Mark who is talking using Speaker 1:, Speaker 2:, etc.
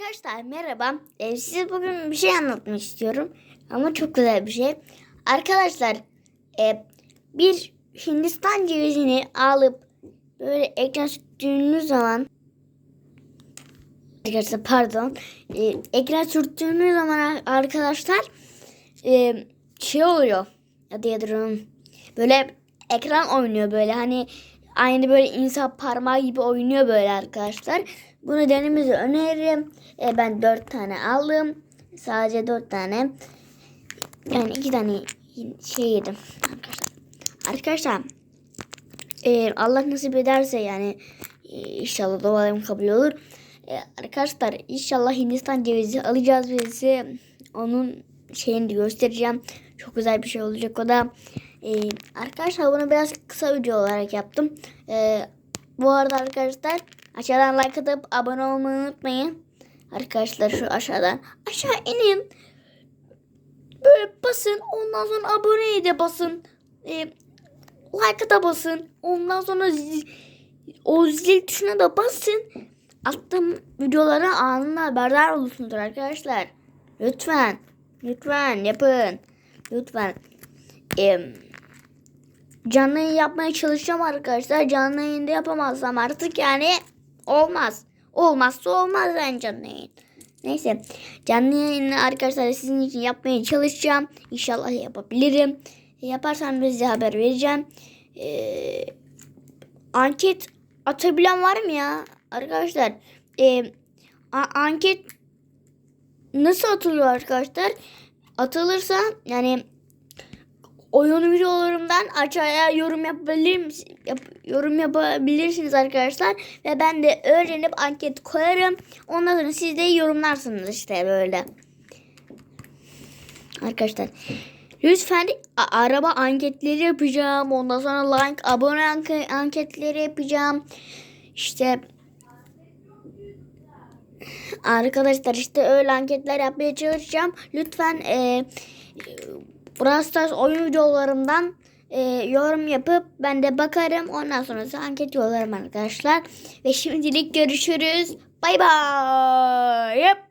Speaker 1: Arkadaşlar merhaba. Ee, size bugün bir şey anlatmak istiyorum. Ama çok güzel bir şey. Arkadaşlar e, bir Hindistan cevizini alıp böyle ekran sürttüğünüz zaman Arkadaşlar pardon. E, ekran sürttüğünüz zaman arkadaşlar e, şey oluyor. Adı yadır Böyle ekran oynuyor böyle hani aynı böyle insan parmağı gibi oynuyor böyle arkadaşlar. Bunu denemenizi öneririm. E, ben dört tane aldım. Sadece dört tane. Yani iki tane şey yedim arkadaşlar. Arkadaşlar e, Allah nasip ederse yani e, inşallah dualarım kabul olur. E, arkadaşlar inşallah Hindistan cevizi alacağız ve onun şeyini de göstereceğim. Çok güzel bir şey olacak o da. E, arkadaşlar bunu biraz kısa video olarak yaptım. E, bu arada arkadaşlar aşağıdan like atıp abone olmayı unutmayın. Arkadaşlar şu aşağıdan aşağı inin. Böyle basın. Ondan sonra aboneye de basın. E, like'a da basın. Ondan sonra zil, o zil tuşuna da basın. Attığım videolara anında haberdar olursunuz arkadaşlar. Lütfen. Lütfen yapın. Lütfen. Ee, canlı yayın yapmaya çalışacağım arkadaşlar. Canlı yayında yapamazsam artık yani olmaz. Olmazsa olmaz yani canlı yayın. Neyse. Canlı yayını arkadaşlar sizin için yapmaya çalışacağım. İnşallah yapabilirim. Yaparsam da size haber vereceğim. Ee, anket atabilen var mı ya? Arkadaşlar e, anket nasıl atılıyor arkadaşlar? Atılırsa yani oyun videolarımdan aşağıya yorum yapabilir? Yap, yorum yapabilirsiniz arkadaşlar. Ve ben de öğrenip anket koyarım. Ondan sonra siz de yorumlarsınız işte böyle. Arkadaşlar lütfen araba anketleri yapacağım. Ondan sonra like, abone anke- anketleri yapacağım. İşte arkadaşlar işte öyle anketler yapmaya çalışacağım. Lütfen e, Brawl Stars oyun videolarımdan e, yorum yapıp ben de bakarım. Ondan sonra anket yollarım arkadaşlar. Ve şimdilik görüşürüz. Bay bay.